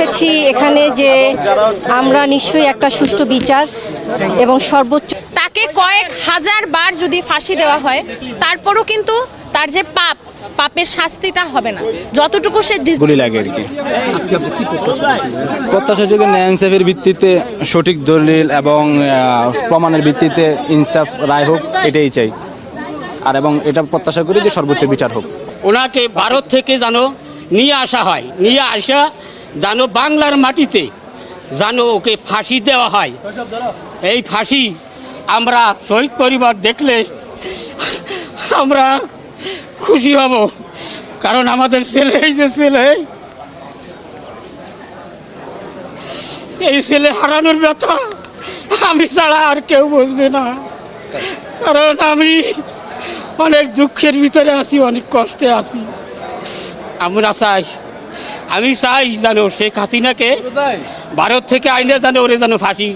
এসেছি এখানে যে আমরা নিশ্চয়ই একটা সুষ্ঠু বিচার এবং সর্বোচ্চ তাকে কয়েক হাজার বার যদি ফাঁসি দেওয়া হয় তারপরও কিন্তু তার যে পাপ পাপের শাস্তিটা হবে না। যতটুকু সে গুলি লাগে আর কি। প্রত্যাশা ইনসাফের ভিত্তিতে সঠিক দলিল এবং প্রমাণের ভিত্তিতে ইনসাফ রায় হোক এটাই চাই। আর এবং এটা প্রত্যাশা করি যে সর্বোচ্চ বিচার হোক। ওনাকে ভারত থেকে যেন নিয়ে আসা হয় নিয়ে আসা যেন বাংলার মাটিতে যেন ওকে ফাঁসি দেওয়া হয়। এই ফাঁসি আমরা শহীদ পরিবার দেখলে আমরা খুশি হব। কারণ আমাদের ছেলে, এই যে ছেলে, এই ছেলে হারানোর ব্যথা আমি ছাড়া আর কেউ বুঝবে না। কারণ আমি অনেক দুঃখের ভিতরে আছি, অনেক কষ্টে আছি। আমরা চাই আমি চাই জানো শেখ হাসিনাকে ভারত থেকে আইনে জানো ওরে যেন ফাঁসি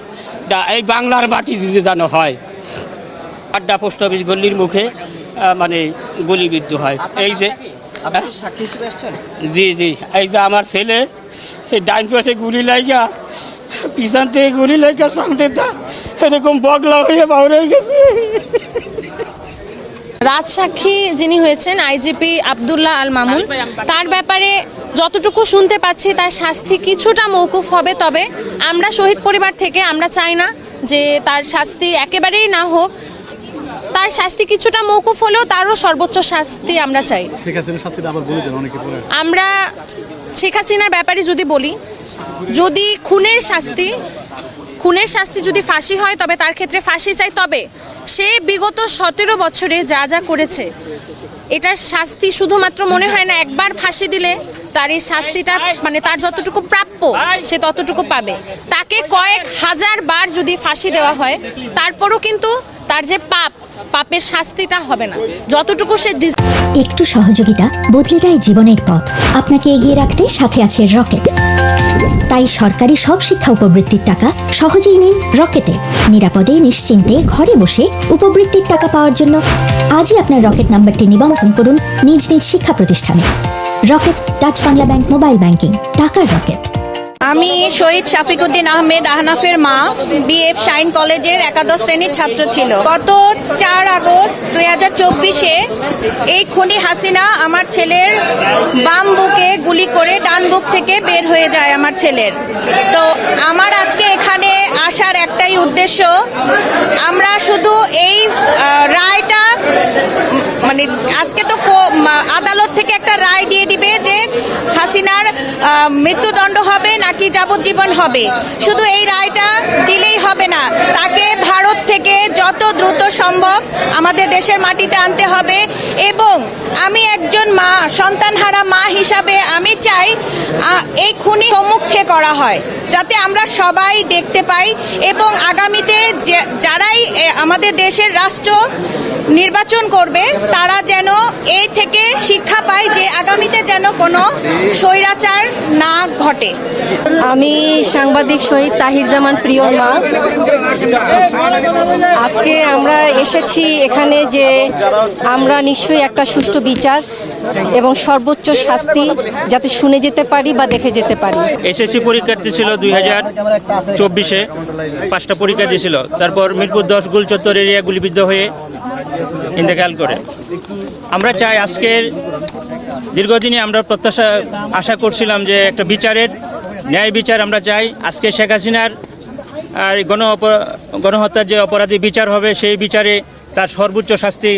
এই বাংলার মাটি দিতে যেন হয়। আড্ডা পোস্ট অফিস গল্লির মুখে মানে গুলিবিদ্ধ হয়। এই যে জি জি। এই যে আমার ছেলে এই ডাইন পাশে গুলি লাগা পিছন থেকে গুলি লাগা সামনে এরকম বগলা হয়ে বাউরে গেছে। রাজসাক্ষী যিনি হয়েছেন আইজিপি আবদুল্লাহ আল মামুন তার ব্যাপারে যতটুকু শুনতে পাচ্ছি তার শাস্তি কিছুটা মৌকুফ হবে তবে আমরা শহীদ পরিবার থেকে আমরা চাই না যে তার শাস্তি একেবারেই না হোক। তার শাস্তি কিছুটা মৌকুফ হলেও তারও সর্বোচ্চ শাস্তি আমরা চাই। আমরা শেখ হাসিনার ব্যাপারে যদি বলি যদি খুনের শাস্তি খুনের শাস্তি যদি ফাঁসি হয় তবে তার ক্ষেত্রে ফাঁসি চাই। তবে সে বিগত সতেরো বছরে যা যা করেছে, এটার শাস্তি শুধুমাত্র মনে হয় না, একবার ফাঁসি দিলে তার এই শাস্তিটা মানে তার যতটুকু প্রাপ্য, সে ততটুকু পাবে। তাকে কয়েক হাজার বার যদি ফাঁসি দেওয়া হয়, তারপরও কিন্তু তার যে পাপ, পাপের শাস্তিটা হবে না। যতটুকু সে একটু সহযোগিতা বদলে দেয় জীবনের পথ। আপনাকে এগিয়ে রাখতে সাথে আছে রকেট। তাই সরকারি সব শিক্ষা উপবৃত্তির টাকা সহজেই নিন রকেটে। নিরাপদে, নিশ্চিন্তে ঘরে বসে উপবৃত্তির টাকা পাওয়ার জন্য আজই আপনার রকেট নাম্বারটি নিবন্ধন করুন নিজ নিজ শিক্ষা প্রতিষ্ঠানে। Rocket Dutch Bangla bank mobile banking, টাকার রকেট। আমি শহীদ শাফিকুদ্দিন আহমেদ আহনাফের মা, বিএফ শাইন কলেজের একাদশ শ্রেণির ছাত্র ছিল। গত চার আগস্ট দুই হাজার চব্বিশে এই খনি হাসিনা আমার ছেলের বাম বুকে গুলি করে ডান বুক থেকে বের হয়ে যায় আমার ছেলের। তো আমার আজকে এখানে আসার একটাই উদ্দেশ্য, আমরা শুধু এই আহ, রায়টা মানে আজকে তো কো- মা- আদালত থেকে একটা রায় দিয়ে দিবে যে হাসিনার মৃত্যুদণ্ড হবে নাকি যাবজ্জীবন হবে। শুধু এই রায়টা দিলেই হবে না, তাকে ভারত থেকে যত দ্রুত সম্ভব আমাদের দেশের মাটিতে আনতে হবে এবং আমি একজন মা, সন্তানহারা মা হিসাবে আমি চাই এই খুনি সম্মুখে করা হয়, যাতে আমরা সবাই দেখতে পাই এবং আগামীতে যারাই আমাদের দেশের রাষ্ট্র নির্বাচন করবে তারা যেন এই থেকে শিক্ষা পায় যে আগামীতে যেন কোনো স্বৈরাচার না ঘটে। আমি সাংবাদিক শহীদ তাহির জামান প্রিয়র মা। আজকে আমরা এসেছি এখানে যে আমরা নিশ্চয়ই একটা সুষ্ঠু বিচার এবং সর্বোচ্চ শাস্তি যাতে শুনে যেতে পারি বা দেখে যেতে পারি। এসএসসি পরীক্ষার্থী ছিল দুই হাজার চব্বিশে পাঁচটা পরীক্ষা দিয়েছিল। তারপর মিরপুর দশ গুল চত্বর এরিয়া গুলিবিদ্ধ হয়ে ইন্তেকাল করে। আমরা চাই আজকের দীর্ঘদিনে আমরা প্রত্যাশা, আশা করছিলাম যে একটা বিচারের ন্যায় বিচার আমরা চাই। আজকে শেখ হাসিনার, আর গণ গণহত্যার যে অপরাধী বিচার হবে, সেই বিচারে তার সর্বোচ্চ শাস্তি